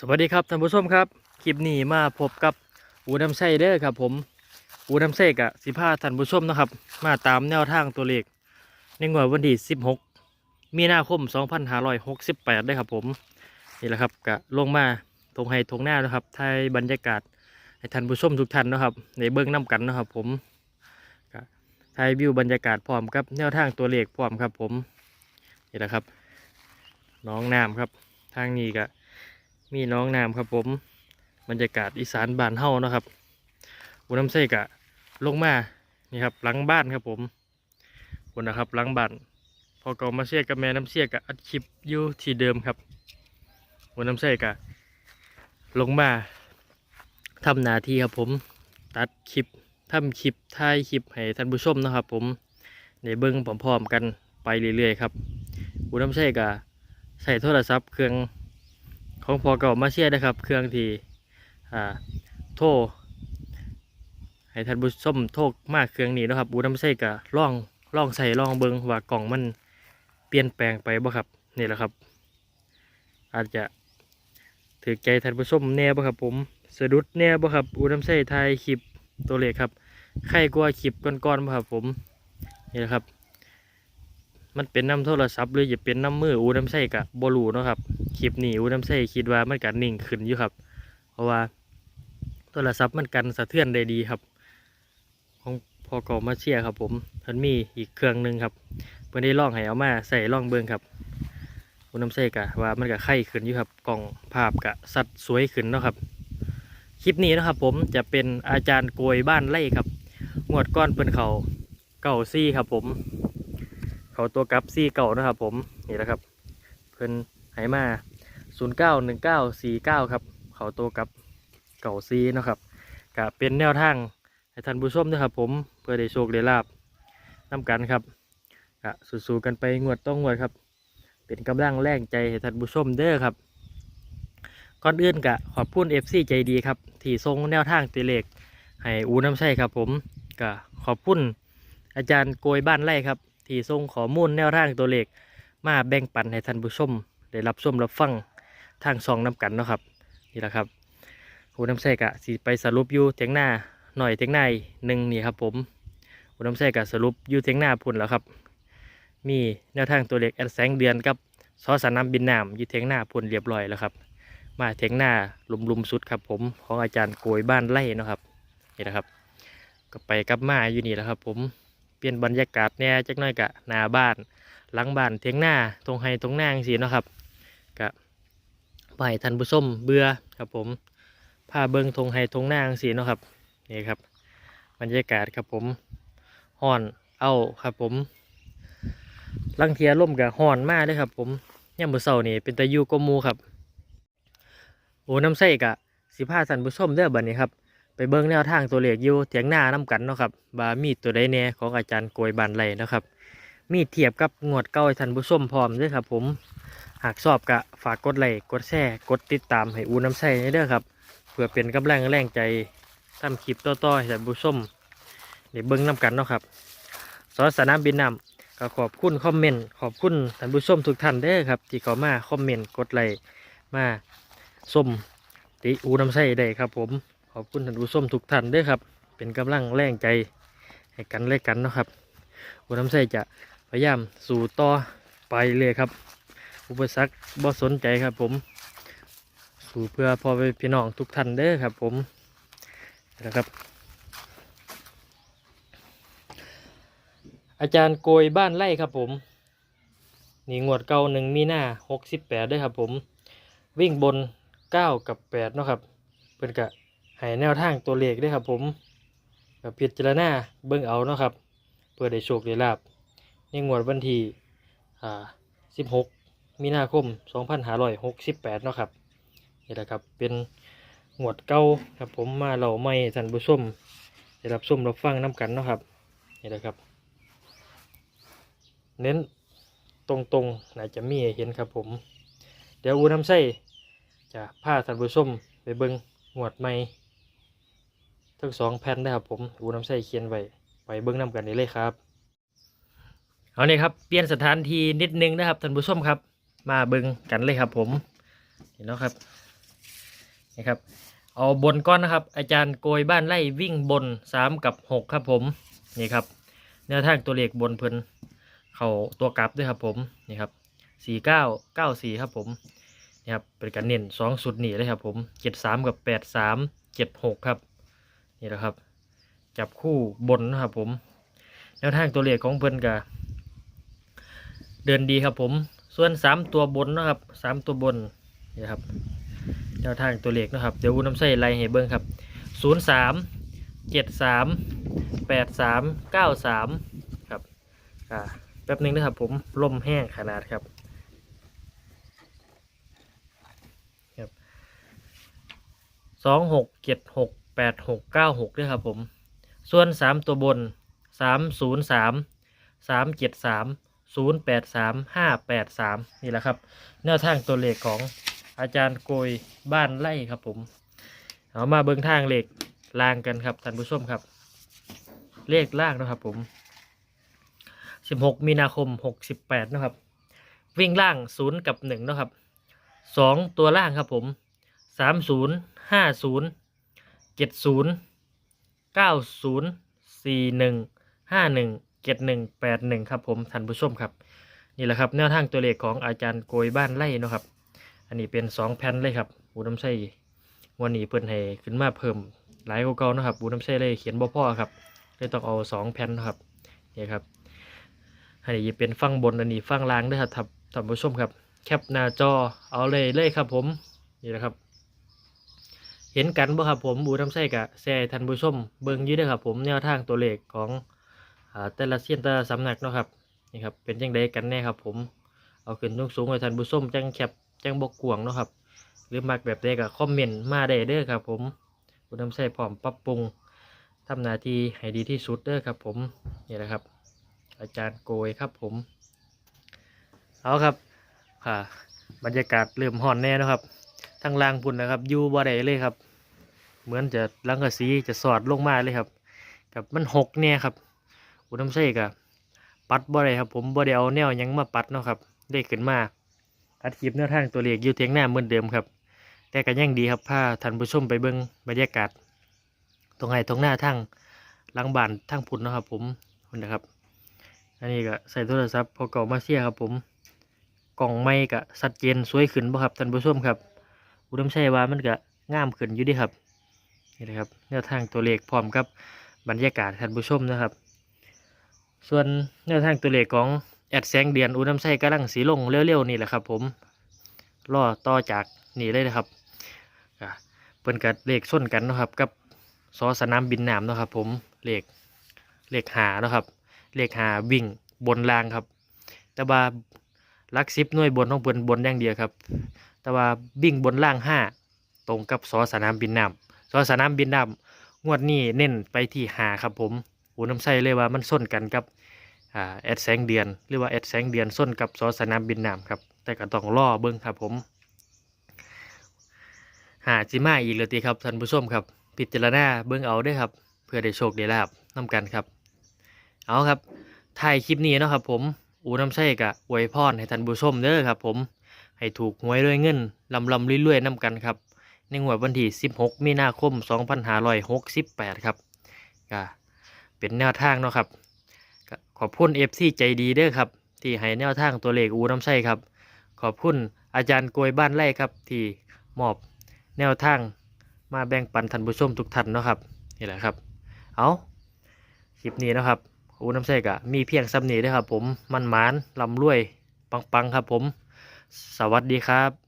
สวัสดีครับท่านผู้ชมครับ คลิปนี้มาพบกับอูน้ำไส้เด้อครับ ผมอูน้ำไส้กะสิพาท่านผู้ชมนะครับ มาตามแนวทางตัวเลขในงวดวันที่16 มีนาคม 2568ได้ครับ ผมนี่แหละครับกะลงมาตรงไฮตรงหน้านะครับถ่ายบรรยากาศให้ท่านผู้ชมทุกท่านนะครับในเบื้องน้ากันนะครับ ผมกะถ่ายวิวบรรยากาศพร้อมกับแนวทางตัวเลขพร้อมครับ ผมนี่แหละครับน้องน้ำครับ ทางนี้กะ มีน้องน้ำครับผมบรรยากาศอีสานบ้านเฮานะครับอุน้ำใส่กะลงมานี่ครับหลังบ้านครับผมคนนะครับหลังบ้าน พอเกามาเสียกับแม่น้ำเสียกะอัดคลิปอยู่ที่เดิมครับอุน้ำใส่กะลงมาทำหน้าที่ครับผมตัดคลิปทำคลิปถ่ายคลิปให้ท่านผู้ชมนะครับ ผมในเบิ้งพร้อมๆกันไปเรื่อยๆครับอุน้ำใส่กะใส่โทรศัพท์เครื่อง ของพอเก่ามาเชียนะครับ เครื่องที่อ่าโทรให้ท่านผู้ชมโทรมากเครื่องนี้นะครับบูน้ำใส่กะล่องล่องใส่ล่องเบิงว่ากล่องมันเปลี่ยนแปลงไปบ่ครับนี่แหละครับ อาจจะถือใจท่านผู้ชมแน่บ่ครับผมสะดุดแน่บ่ครับอูน้ำใส่ไทยคลิปตัวเลขครับใครกว่าคลิปก่อนๆบ่ครับผมนี่แหละครับ มันเป็นน้ำโทรศัพท์หรือจะเป็นน้ำมืออูน้ำใส่กะบรูเนาะครับคลิปนี้อูน้ำใส่คิดว่ามันกันนิ่งขึ้นอยู่ครับ เพราะว่าโทรศัพท์มันกันสะเทือนได้ดีครับ ของพอก่ามาเชียครับ ผมมันมีอีกเครื่องหนึ่งครับเพื่อนได้ล่องให้เอามาใส่ล่องเบิ้งครับอูน้ำใส่กะว่ามันกะไข่ขึ้นอยู่ครับกล่องภาพกะสัดสวยขึ้นเนาะครับ คลิปนี้นะครับ ผมจะเป็นอาจารย์โกยบ้านไร่ครับงวดก้อนเพิ่นเขาเก่าซี่ครับผม เขาตัวกับซี่เก่านะครับผมนี่แหละครับ เพิ่นให้มา0 9 1 9 4 9ครับ เขาตัวกับเก่าซีนะครับก็เป็นแนวทางให้ท่านผู้ชมนะครับ ผมเพื่อได้โชคได้ลาบน้กันครับก็สู้ๆกันไปงวดต้องงวดครับ เป็นกำลังแรงใจให้ท่านผู้ชมเด้อครับก่อนอื่นกะขอบคุณ FC ใจดีครับที่ทรงแนวทางตีเลขให้อูน้ำใช่ครับ ผมก็ขอบคุณอาจารย์โกยบ้านไร่ครับ ที่ทรงข้อมูลแนวทางตัวเลขมาแบ่งปันให้ท่านผู้ชม ได้รับชมรับฟังทางซองน้ำกันเนาะครับนี่แหละครับหูน้ำใส่กะสิไปสรุปอยู่เทียงหน้าหน่อยเทียงหน้าหนึ่งนี่ครับผมหูน้ำใส่กะสรุปอยู่เทียงหน้าพุ่นแล้วครับ มีแนวทางตัวเลขแอดแสงเดือนกับซอสน้ำบินน้ำอยู่เทียงหน้าพุ่นเรียบร้อยแล้วครับ มาเทียงหน้าลุมๆสุดครับผมของอาจารย์โกยบ้านไร่เนาะครับนี่นะครับ ก็ไปกับมาอยู่นี่แหละครับผม ลี่ยนบรรยากาศแน่จักหน่อยกะหน้าบ้าน หลังบ้านเทียงหน้าตรงไฮตรงหน้าจังสีเนาะครับกับไปท่านผู้มเบื่อครับผมพาเบิงทงไฮตรงหน้าจังสีเนาะครับนี่ครับ บรรยากาศครับผมห่อนเอาครับผมลังเทียร่มกับห่อนมากเลยครับ ผมย่ามมือเสานี่เป็นตะยูกมูครับโอ้น้ำใส่กะสิพาท่านผู้มเด้อบัดนี้ครับ ไปเบิ้งแนวทางตัวเลขอยู่เถียงหน้าน้กันเนาะครับบามีตัวใดแน่ของอาจารย์โกยบานไรนะครับ มีเทียบกับงวดเก่าท่านผู้มพร้อมด้วยครับ ผมหากชอบกะฝากกดไลค์กดแชร์กดติดตามให้อูน้ำใส่ให้เด้อครับ เพื่อเป็นกำลังแรงใจทำคลิปต่อๆให้ท่านผู้มได้เบิ้งน้กันเนาะครับสอสนามบินนำก็ขอบคุณคอมเมนต์ขอบคุณท่านผู้ชมทุกท่านเด้อครับ ที่เขามาคอมเมนต์กดไลค์มาส้มติอูน้ำใส่ได้ครับผม อบคุณท่านผู้ชมทุกท่านเด้อครับ เป็นกำลังแรงใจให้กันและกันนะครับอูน้ำใส่จะพยายามสู่ต่อไปเลยครับ อุปสรรคบ่สนใจครับ ผม สู่เพื่อพ่อพี่น้องทุกท่านเด้อครับ ผมนะครับอาจารย์โกยบ้านไร่ครับผม นี่งวดเก่าหนึ่งมีหน้าหกสิบแปดด้วยครับผม วิ่งบนเก้ากับแปดเนาะครับเพื่อนกะ ให้แนวทางตัวเลขด้วยครับผมกับพิจารณาเบิ่งเอาเนาะครับ เพื่อได้โชคได้ลาบในงวดวันที่อ่า16 มีนาคม 2568เนาะครับนี่แหละครับเป็นงวดเก่าครับผมมาเราไม่ท่านผู้ชมได้รับชมรับฟังน้ำกันเนาะครับนี่แหละครับ เน้นตรงๆน่าจะมีเห็นครับผม เดี๋ยวอูน้ำไส้จะพาท่านผู้ชมไปเบิงงวดใหม่ ทั้งสองแผ่นนะครับผมอูน้ำไส้เขียนไว้ไปเบิ้งน้ำกันได้เลยครับเอาเนี่ยครับเปลี่ยนสถานที่นิดนึงนะครับท่านผู้ชมครับ มาเบิ่งกันเลยครับ ผมเห็นแล้วครับนี่ครับ เอาบนก้อนนะครับ อาจารย์โกยบ้านไล่วิ่งบนสามกับหกครับผมนี่ครับแนวทางตัวเลขบนเพิ่นเขาตัวกลับด้วยครับผมนี่ครับสี่เก้าเก้าสี่ครับผมนี่ครับเป็นการเน้นสองสุดหนีเลยครับผมเจ็ดสามกับแปดสามเจ็ดหกครับ นี่แหละครับ จับคู่บนนะครับผม แนวทางตัวเลขของเพิ่นกะเดินดีครับผม ส่วนสามตัวบนนะครับสามตัวบนนี่ครับแนวทางตัวเลขนะครับ เดี๋ยวอูน้ำใส่ไล่ให้เบิ้งครับศูนย์สามเจ็ดสามแปดสามเก้าสามครับอ่าแป๊บหนึงนะครับผมลมแห้งขนาดครับครับสองหกเจ็ดหก แปดหกเก้าหกด้วยครับผม ส่วนสามตัวบนสามศูนย์สามสามเจ็ดสามศูนย์แปดสามห้าแปดสามนี่แหละครับแนวทางตัวเลขของอาจารย์โกยบ้านไร่ครับผม เอามาเบิ่งทางเลขล่างกันครับท่านผู้ชมครับ เลขล่างนะครับผม16มีนาคม68นะครับ วิ่งล่าง0กับ1นะครับ2ตัวล่างครับผม 30 50 70 90 41 51 71 81ครับผมท่านผู้ชมครับ นี่แหละครับแนวทางตัวเลขของอาจารย์โกยบ้านไร่นะครับ อันนี้เป็นสองแผ่นเลยครับบูน้ำไส้วันนี้เพิ่นให้ขึ้นมาเพิ่มหลายกว่าเก่านะครับบูน้ำไส้เลยเขียนบ่พ่อครับเลยต้องเอาสองแผ่นนะครับนี่ครับอันนี้เป็นฟังบนอันนี้ฟังล่างด้วยครับท่านท่านผู้ชมครับแคปหน้าจอเอาเลยเลยครับผมนี่แหละครับ เห็นกันบ่ครับผมบูน้ำไส้กะแซ่ท่านผู้ชมเบิ่งยืดด้วยครับผมแนวทางตัวเลขของอแต่ละเซียนแต่ละสำนักเนาะครับนี่ครับเป็นจังไดกันแน่ครับผมเอาขึ้นสูงๆให้ท่านผู้ชมจังแคปจังบกกวางเนาะครับหรือมักแบบใดก็คอมเมนต์มาได้เด้อครับผมคุณทำใส่พร้อมปรับปรุงทำหน้าที่ให้ดีที่สุดเด้อครับผมนี่แหละครับ อาจารย์โกยครับผม เอาครับค่ะบรรยากาศเริ่มห่อนแน่นะครับทางล่างพุ่นนะครับยูบ่ได้เลยครับ เหมือนจะลังกะสีจะสอดลงมาเลยครับกับมันหกเนี่ยครับ อุณน้ำใส่กับปัดบ่ได้ครับ ผมบ่ได้เอาแนวยังมาปัดเนาะครับได้ขึ้นมาอัดคลิปแนวทางตัวเลขอยู่เทียงหน้าเหมือนเดิมครับ แต่ก็ยังดีครับพาท่านผู้ชมไปเบิ่งบรรยากาศ ตรงไหนตรงหน้าทางลังบานทางพุ่นเนาะครับ ผมคุณนะครับ อันนี้ก็ใส่โทรศัพท์พอเก่ามาเชียครับ ผมกล่องไม้ก็ชัดเจนสวยขึ้นบ่ครับท่านผู้ชมครับ อุดมชัยว่ามันก็งามขึ้นอยู่ดีครับ นี่แหละครับแนวทางตัวเลขพร้อมกับบรรยากาศท่านผู้ชมนะครับ ส่วนแนวทางตัวเลขของแอดแสงเดือนอุน้ำไส้กำลังสีลงเร็วๆนี่แหละครับ ผมล่อต่อจากนี่เลยนะครับเปิ้นกับเลขส้นกันนะครับ กับซอสนามบินน้ำนะครับ ผมเลขเลขหานะครับ เลขหาวิ่งบนรางครับ แต่ว่าลักซิปน่วยบนต้องเปิ้นบนอย่างเดียวครับ แต่ว่าวิ่งบนล่างห้าตรงกับซอสนามบินน้ำ ซอสนามบินน้ำงวดนี้เน้นไปที่หาครับผมอูน้ำไส้เลยว่ามันส้นกันกับแอดแสงเดือน หรือว่าแอดแสงเดือนส้นกับซอสนามบินน้ำครับ แต่ก็ต้องล่อเบิ้งครับผม หาจิมาอีกเลยตีครับท่านผู้ชมครับ พิจารณาเบิ้งเอาเด้วยครับ เพื่อได้โชคได้ลาบน้ำกันครับ เอาครับถ่ายคลิปนี้เนาะครับ ผมอูน้ำใช่กะอวยพรให้ท่านผู้ชมเด้อครับ ผมให้ถูกหวยด้วยเงินลำลำเรื่อยๆน้ำกันครับ ในงวดวันที่ 16 มีนาคม 2568 ครับก็เป็นแนวทางเนาะครับขอบคุณเอฟซีใจดีเด้อครับ ที่ให้แนวทางตัวเลขอูน้ำไส้ครับ ขอบคุณอาจารย์โกยบ้านไร่ครับ ที่มอบแนวทางมาแบ่งปันท่านผู้ชมทุกท่านเนาะครับนี่แหละครับ เอาคลิปนี้นะครับอูน้ำไส้กะมีเพียงซ้ำนี้เด้อครับ ผมมันหมานลำรวยปังๆครับผม สวัสดีครับ